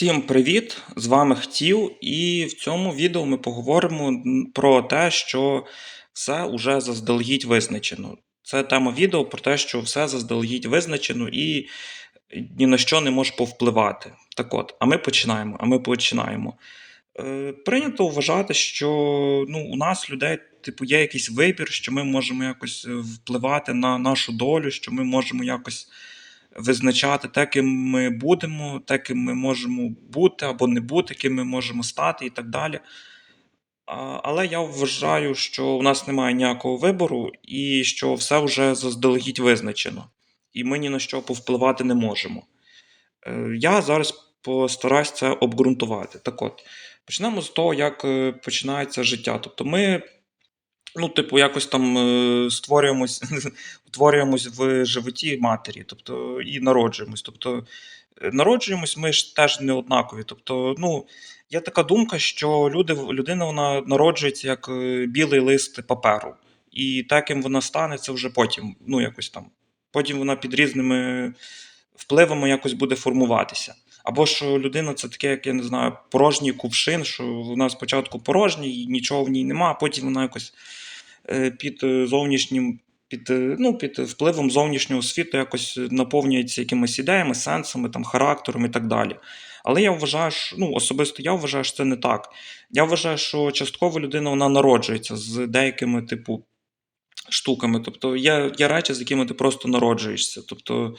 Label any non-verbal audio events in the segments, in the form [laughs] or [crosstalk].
Всім привіт! З вами Хтів, і в цьому відео ми поговоримо про те, що все уже заздалегідь визначено. Це тема відео про те, що все заздалегідь визначено і ні на що не може повпливати. Так от, а ми починаємо. А ми починаємо. Е, прийнято вважати, що ну, у нас людей, типу, є якийсь вибір, що ми можемо якось е, впливати на нашу долю, що ми можемо якось визначати те, ким ми будемо, те, ким ми можемо бути або не бути, ким ми можемо стати і так далі. Але я вважаю, що у нас немає ніякого вибору і що все вже заздалегідь визначено, і ми ні на що повпливати не можемо. Е, Я зараз постараюсь це обґрунтувати. Так от, почнемо з того, як е, починається життя. Тобто ми, ну, типу, якось там е, створюємось, [laughs] утворюємось в животі матері, тобто і народжуємось. Тобто, е, народжуємось ми ж теж не однакові. Тобто, ну, є така думка, що люди, людина вона народжується як е, білий лист паперу. І так, ким вона стане, це вже потім, ну, якось там. Потім вона під різними впливами якось буде формуватися. Або що людина це таке, як я не знаю, порожній кувшин, що вона спочатку порожній, і нічого в ній нема, а потім вона якось е, під е, зовнішнім, під, е, ну, під впливом зовнішнього світу якось наповнюється якимись ідеями, сенсами, там, характером і так далі. Але я вважаю, що, ну, особисто я вважаю, що це не так. Я вважаю, що частково людина вона народжується з деякими, типу, штуками. Тобто є, є речі, з якими ти просто народжуєшся. Тобто,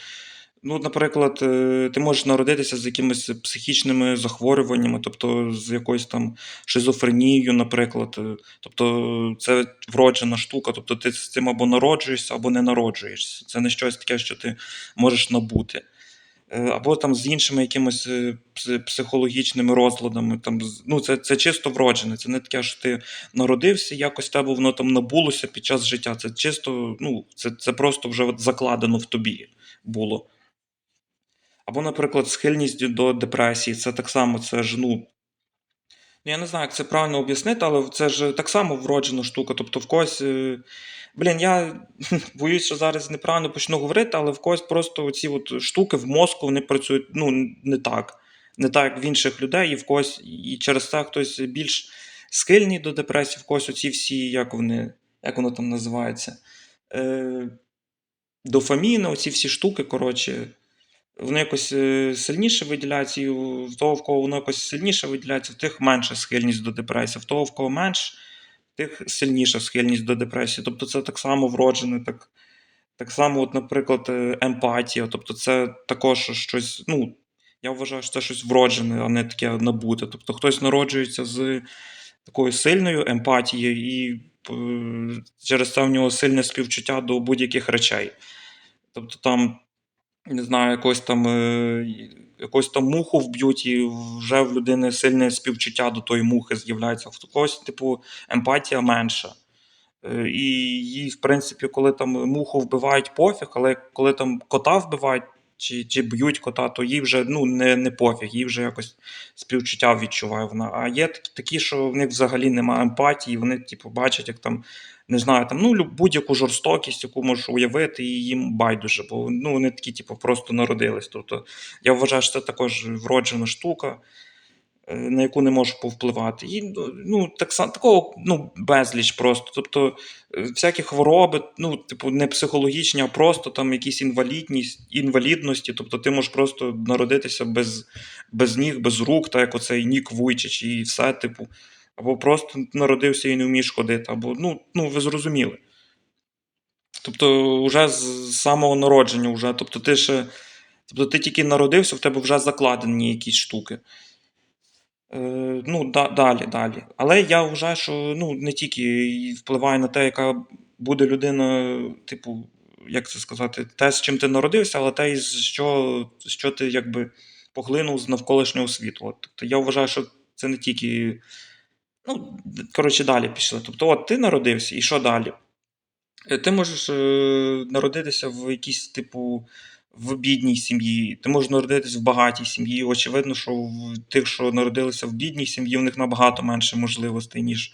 Ну, наприклад, е, ти можеш народитися з якимись психічними захворюваннями, тобто з якоюсь там шизофренією, наприклад. Е, Тобто це вроджена штука, тобто ти з цим або народжуєшся, або не народжуєшся. Це не щось таке, що ти можеш набути. Е, Або там з іншими якимись пс- психологічними розладами. Там, з- ну, це, це чисто вроджене. Це не таке, що ти народився, якось тебе воно там набулося під час життя. Це чисто, ну, це, це просто вже закладено в тобі було. Або, наприклад, схильність до депресії. Це так само, це ж, ну, ну, я не знаю, як це правильно об'яснити, але це ж так само вроджена штука. Тобто в когось. е, Блін, я [laughs] боюсь, що зараз неправильно почну говорити, але в когось просто ці штуки в мозку вони працюють ну, не так. Не так, як в інших людей, і в когось, і через це хтось більш схильний до депресії, в когось оці всі, як вони, як воно там називається, е, дофаміни, оці всі штуки, коротше, вони якось е, сильніше виділяються, і в того, в кого воно якось сильніше виділяється, в тих менша схильність до депресії, в того, в кого менш, тих сильніша схильність до депресії. Тобто це так само вроджене, так, так само, от, наприклад, е, емпатія. Тобто це також щось, ну, я вважаю, що це щось вроджене, а не таке набуте. Тобто хтось народжується з такою сильною емпатією, і е, через це в нього сильне співчуття до будь-яких речей. Тобто там не знаю, якось там, е, якусь там муху вб'ють, і вже в людини сильне співчуття до тої мухи з'являється. В когось, типу, емпатія менша. Е, І їй, в принципі, коли там муху вбивають, пофіг, але коли там кота вбивають чи, чи б'ють кота, то їй вже ну, не, не пофіг, їй вже якось співчуття відчуває вона. А є такі, що в них взагалі немає емпатії, вони, типу, бачать, як там, не знаю, там, ну, будь-яку жорстокість, яку можеш уявити, і їм байдуже, бо ну, вони такі, типу, просто народились. Тобто, я вважаю, що це також вроджена штука на яку не можу повпливати. І ну, так само такого ну, безліч просто. Тобто е, всякі хвороби, ну, типу, не психологічні, а просто там якісь інвалідність, інвалідності. Тобто ти можеш просто народитися без, без ніг, без рук, так як оцей Нік Вуйчич, і все, типу. Або просто народився і не вмієш ходити, або ну, ну ви зрозуміли. Тобто, вже з самого народження, вже, тобто ти ще, тобто ти тільки народився, в тебе вже закладені якісь штуки. Е, ну, да, далі, далі. Але я вважаю, що ну, не тільки впливає на те, яка буде людина, типу, як це сказати, те, з чим ти народився, але те, що, що ти якби поглинув з навколишнього світу. От, тобто я вважаю, що це не тільки. Ну, коротше, далі пішли. Тобто, от ти народився, і що далі? Е, Ти можеш е, народитися в якійсь, типу, в бідній сім'ї, ти можеш народитись в багатій сім'ї. Очевидно, що в тих, що народилися в бідній сім'ї, у них набагато менше можливостей, ніж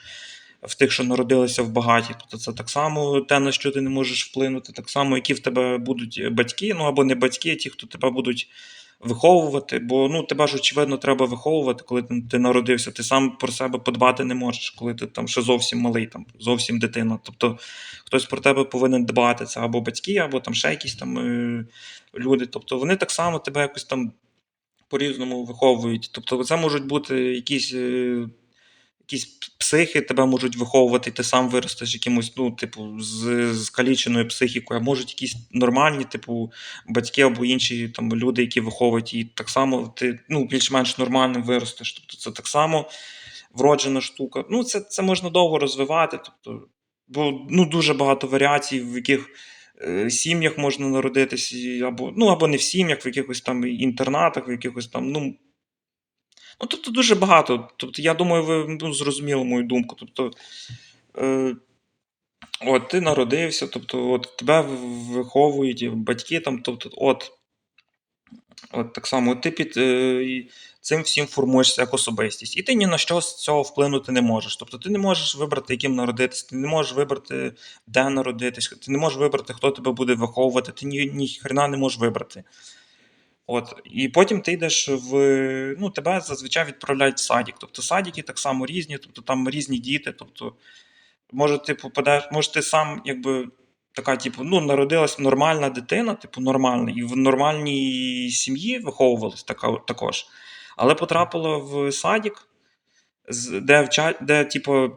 в тих, що народилися в багатій. Тобто це так само те, на що ти не можеш вплинути, так само, які в тебе будуть батьки, ну або не батьки, а ті, хто тебе будуть виховувати, бо ну, тебе ж, очевидно, треба виховувати, коли ти, народився. Ти сам про себе подбати не можеш, коли ти там ще зовсім малий, там, зовсім дитина. Тобто хтось про тебе повинен дбати. Це або батьки, або там ще якісь там е, люди. Тобто вони так само тебе якось там по-різному виховують. Тобто, це можуть бути якісь. Якісь психи тебе можуть виховувати, ти сам виростеш якимось, ну, типу, з скаліченою психікою, а можуть якісь нормальні, типу, батьки або інші там люди, які виховують, і так само ти ну, більш-менш нормальним виростеш. Тобто це так само вроджена штука. Ну, це це можна довго розвивати. Тобто, бо ну, дуже багато варіацій, в яких е, сім'ях можна народитись, і- або ну, або не в сім'ях, в якихось там інтернатах, в якихось там. ну, Ну, тобто дуже багато. Тобто, я думаю, ви ну, зрозуміли мою думку. Тобто, е, от ти народився, тобто, от тебе виховують батьки, там, тобто, от, от так само, ти під е, цим всім формуєшся як особистість. І ти ні на що з цього вплинути не можеш. Тобто ти не можеш вибрати, яким народитись, ти не можеш вибрати, де народитись, ти не можеш вибрати, хто тебе буде виховувати, ти ні, ні хрена не можеш вибрати. От, і потім ти йдеш в. Ну, тебе зазвичай відправляють в садик. Тобто садики так само різні, тобто там різні діти. Тобто, може, ти попадеш, може, ти сам, якби така, типу, ну, народилась нормальна дитина, типу, нормальна, і в нормальній сім'ї виховувалась така, також. Але потрапила в садик, з- де де, типу,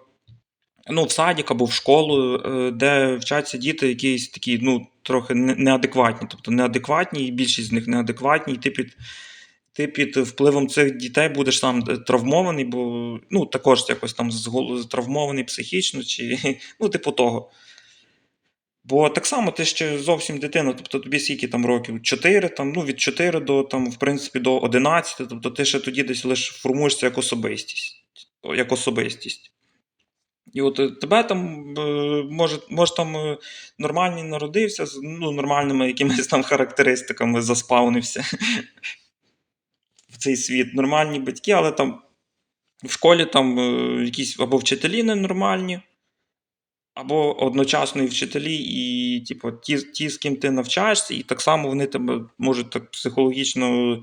ну, в садик або в школу, е, де вчаться діти якісь такі, ну, трохи неадекватні. Тобто неадекватні, і більшість з них неадекватні, і ти під, ти під впливом цих дітей будеш сам е, травмований, бо ну, також якось там травмований психічно, чи [laughs] ну, типу того. Бо так само ти ще зовсім дитина, тобто тобі скільки там років? 4, там, ну, від 4 до, там, в принципі, до 11, тобто ти ще тоді десь лише формуєшся як особистість. Як особистість. І от е, тебе там е, може, може там е, нормальний народився, з ну, нормальними якимись там характеристиками заспавнився в цей світ. Нормальні батьки, але там в школі там якісь або вчителі ненормальні, або одночасно і вчителі, і типу, ті, ті, з ким ти навчаєшся, і так само вони тебе можуть так психологічно [laughs]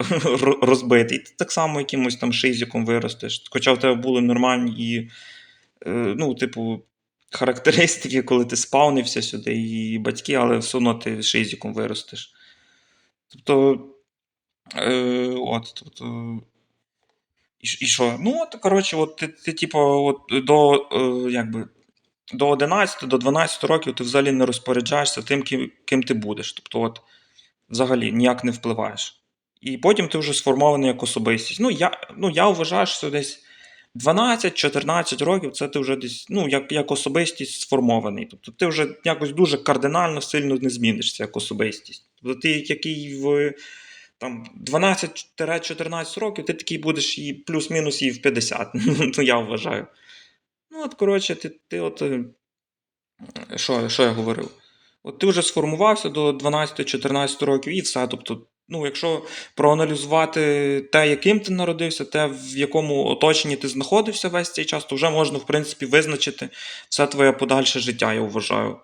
ро- розбити. І ти так само якимось там шизиком виростеш. Хоча в тебе були нормальні і ну, типу, характеристики, коли ти спавнився сюди, і батьки, але все одно ти шизиком виростеш. Тобто, е, от, тобто. І, і що? Ну, от, коротше, от ти, ти типу, от, до, е, якби, до 11, до 12 років ти взагалі не розпоряджаєшся тим, ким, ким ти будеш. Тобто, от, взагалі ніяк не впливаєш. І потім ти вже сформований як особистість. Ну, я, ну, я вважаю, що десь 12-14 років це ти вже десь ну, як, як особистість сформований. Тобто ти вже якось дуже кардинально сильно не змінишся як особистість. Тобто ти, який в там, 12-14 років, ти такий будеш і плюс-мінус і в 50. [laughs] Ну, я вважаю. Ну, от, коротше, ти, ти от. е, Що, що я говорив? От ти вже сформувався до 12-14 років і все. Тобто, ну, якщо проаналізувати те, яким ти народився, те, в якому оточенні ти знаходився весь цей час, то вже можна, в принципі, визначити все твоє подальше життя, я вважаю.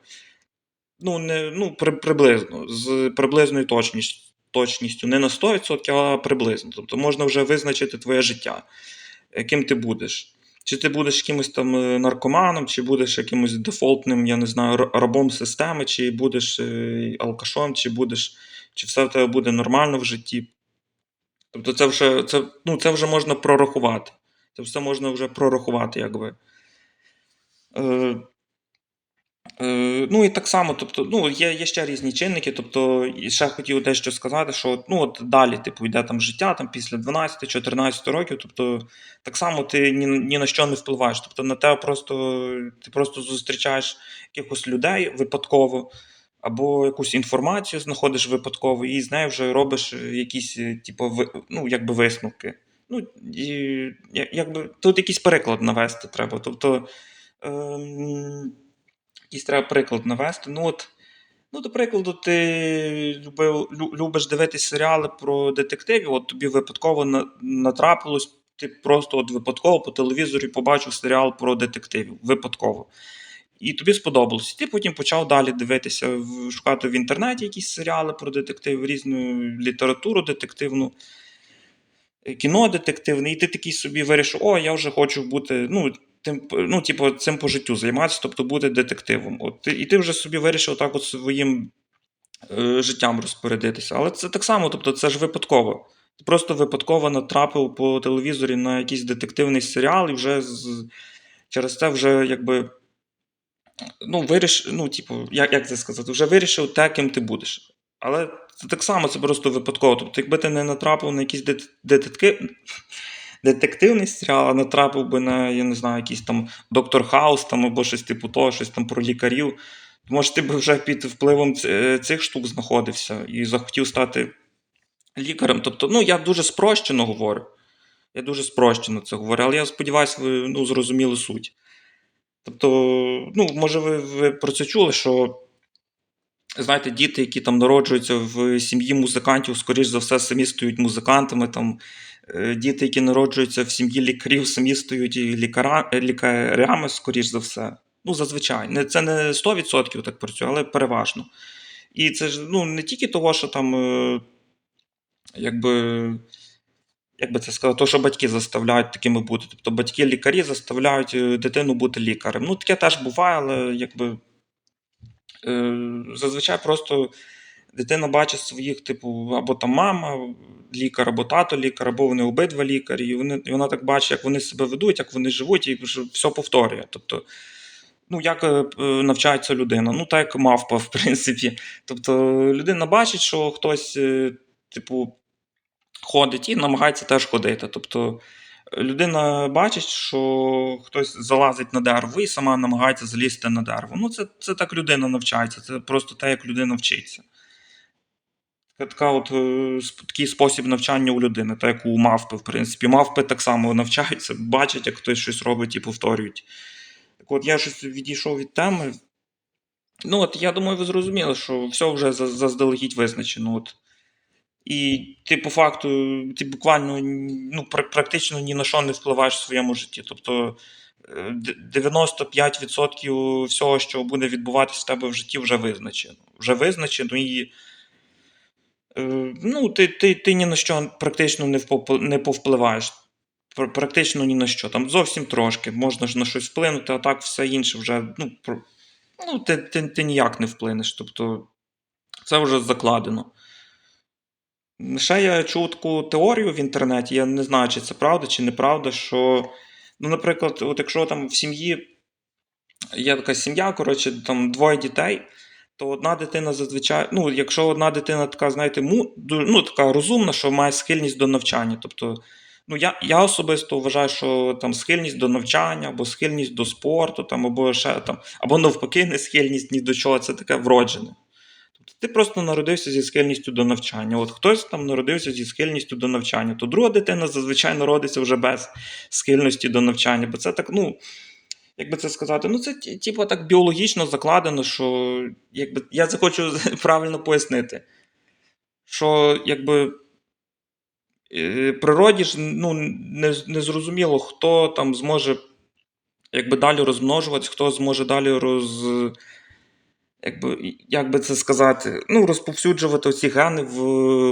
Ну, не, ну при, приблизно, з приблизною точністю, точністю. Не на 100%, а приблизно. Тобто можна вже визначити твоє життя, яким ти будеш. Чи ти будеш якимось там е, наркоманом, чи будеш якимось дефолтним, я не знаю, рабом системи, чи будеш е, алкашом, чи будеш, чи все в тебе буде нормально в житті. Тобто це вже, це, ну, це вже можна прорахувати. Це все можна вже прорахувати, якби. Е, Е, ну і так само, тобто, ну, є, є ще різні чинники. Тобто, і ще хотів дещо сказати, що ну, от далі, типу, йде там життя там, після 12-14 років, тобто так само ти ні, ні на що не впливаєш. Тобто на тебе просто ти просто зустрічаєш якихось людей випадково, або якусь інформацію знаходиш випадково, і з нею вже робиш е, якісь, е, типу, ну, якби висновки. Ну, і, якби, тут якийсь приклад навести треба. Тобто. Ем, якийсь треба приклад навести. Ну, от, ну, до прикладу, ти любив, любиш дивитись серіали про детективів, от тобі випадково на, натрапилось, ти просто от випадково по телевізорі побачив серіал про детективів. Випадково. І тобі сподобалось. Ти потім почав далі дивитися, шукати в інтернеті якісь серіали про детектив, різну літературу детективну, е, кіно детективне, і ти такий собі вирішив, о, я вже хочу бути, ну, тим, ну, типу, цим по життю займатися, тобто бути детективом. От, і ти вже собі вирішив так от своїм е, життям розпорядитися. Але це так само, тобто це ж випадково. Ти просто випадково натрапив по телевізорі на якийсь детективний серіал, і вже з... через це вже якби. Ну, виріш... ну, типу, як, як це сказати, вже вирішив те, ким ти будеш. Але це так само це просто випадково. Тобто, якби ти не натрапив на якийсь дет... детектив... детективний серіал, а натрапив би на, я не знаю, якийсь там Доктор Хаус там, або щось типу того, щось там про лікарів, може ти би вже під впливом цих штук знаходився і захотів стати лікарем. Тобто, ну, я дуже спрощено говорю. Я дуже спрощено це говорю, але я сподіваюся, ви ну, зрозуміли суть. Тобто, ну, може, ви, ви про це чули, що знаєте, діти, які там народжуються в сім'ї музикантів, скоріш за все, самі стають музикантами. Там, е, діти, які народжуються в сім'ї лікарів, самі стають лікара, е, лікарями, скоріш за все. Ну, зазвичай. Це не 100% так працює, але переважно. І це ж ну, не тільки того, що там, е, якби, як би це сказати, то, що батьки заставляють такими бути. Тобто батьки лікарі заставляють е, дитину бути лікарем. Ну, таке теж буває, але якби. Е, зазвичай просто дитина бачить своїх, типу, або там мама лікар, або тато лікар, або вони обидва лікарі, і, вони, і вона так бачить, як вони себе ведуть, як вони живуть, і все повторює. Тобто, ну, як е, навчається людина? Ну, так як мавпа, в принципі. Тобто, людина бачить, що хтось, е, типу, ходить і намагається теж ходити. Тобто, людина бачить, що хтось залазить на дерево і сама намагається залізти на дерево. Ну, це, це так людина навчається, це просто те, як людина вчиться. Така от, е, такий спосіб навчання у людини, так як у мавпи, в принципі. Мавпи так само навчаються, бачать, як хтось щось робить і повторюють. Так от я щось відійшов від теми. Ну, от я думаю, ви зрозуміли, що все вже заздалегідь визначено. От. І ти по факту, ти буквально ну, практично ні на що не впливаєш в своєму житті. Тобто е, 95% всього, що буде відбуватися в тебе в житті, вже визначено. Вже визначено і е, ну, ти, ти, ти ні на що практично не, не повпливаєш. Пр- Практично ні на що. Там зовсім трошки можна ж на щось вплинути, а так все інше вже ну, ну, ти, ти, ти ніяк не вплинеш. Тобто це вже закладено. Ще я чув таку теорію в інтернеті, я не знаю, чи це правда, чи неправда, що, ну, наприклад, от якщо там в сім'ї є така сім'я, коротше, там двоє дітей, то одна дитина зазвичай, ну, якщо одна дитина така, знаєте, му, ну, така розумна, що має схильність до навчання. Тобто, ну, я, я особисто вважаю, що там схильність до навчання, або схильність до спорту, там, або ще там, або навпаки, не схильність ні до чого, це таке вроджене. Тобто ти просто народився зі схильністю до навчання. От хтось там народився зі схильністю до навчання, то друга дитина зазвичай народиться вже без схильності до навчання. Бо це так, ну, як би це сказати, ну це типу так біологічно закладено, що якби я це хочу [laughs] правильно пояснити. Що якби е, природі ж ну, не, не зрозуміло, хто там зможе якби далі розмножуватися, хто зможе далі роз. Якби, як би це сказати, ну, розповсюджувати ці гени в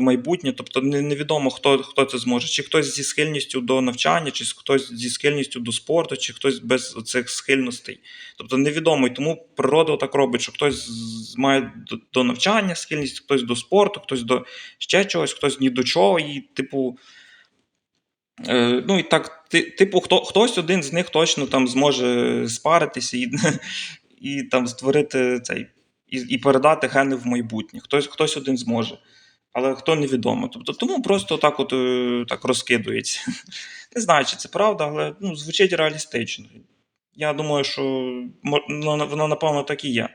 майбутнє. Тобто невідомо, хто, хто це зможе. Чи хтось зі схильністю до навчання, чи хтось зі схильністю до спорту, чи хтось без цих схильностей. Тобто невідомо. І тому природа так робить, що хтось має до, навчання схильність, хтось до спорту, хтось до ще чогось, хтось ні до чого. І, типу, Е, ну і так, типу, хто, хтось один з них точно там зможе спаритися і, [laughs] і там створити цей, і, і передати гени в майбутнє. Хтось, хтось один зможе. Але хто невідомо. Тобто, тому просто так от е, так розкидується. [laughs] Не знаю, чи це правда, але ну, звучить реалістично. Я думаю, що воно, воно напевно так і є.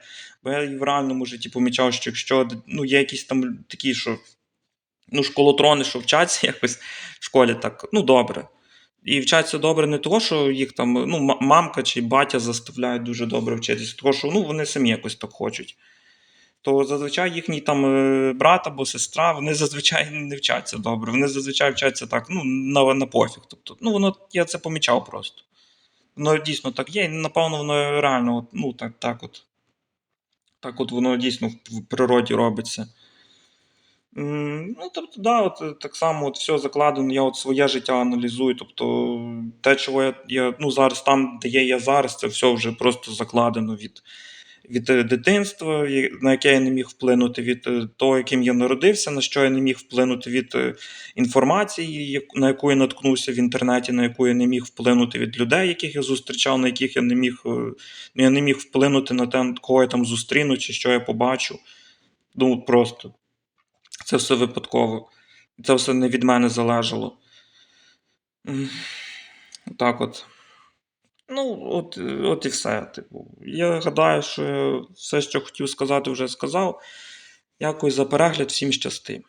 Бо я і в реальному житті помічав, що якщо ну, є якісь там такі, що ну, школотрони, що вчаться [laughs] якось в школі так, ну добре. І вчаться добре не того, що їх там ну, мамка чи батя заставляють дуже добре вчитися, того, що ну, вони самі якось так хочуть. То зазвичай їхній там е, брат або сестра, вони зазвичай не вчаться добре. Вони зазвичай вчаться так, ну, на, на пофіг. Тобто, ну, воно, я це помічав просто. Воно дійсно так є, і напевно, воно реально, ну, так, так от. Так от воно дійсно в природі робиться. Ну, тобто, да, от е, так само от все закладено, я от своє життя аналізую. Тобто, те, чого я, я ну, зараз там, де є я зараз, це все вже просто закладено від, від е, дитинства, на яке я не міг вплинути, від е, того, яким я народився, на що я не міг вплинути від інформації, на яку я наткнувся в інтернеті, на яку я не міг вплинути від людей, яких я зустрічав, на яких я не міг, я не міг вплинути на те, кого я там зустріну чи що я побачу. Ну, просто. Це все випадково. Це все не від мене залежало. Так от. Ну, от, от і все. Типу. Я гадаю, що я все, що хотів сказати, вже сказав. Дякую за перегляд, всім щасти.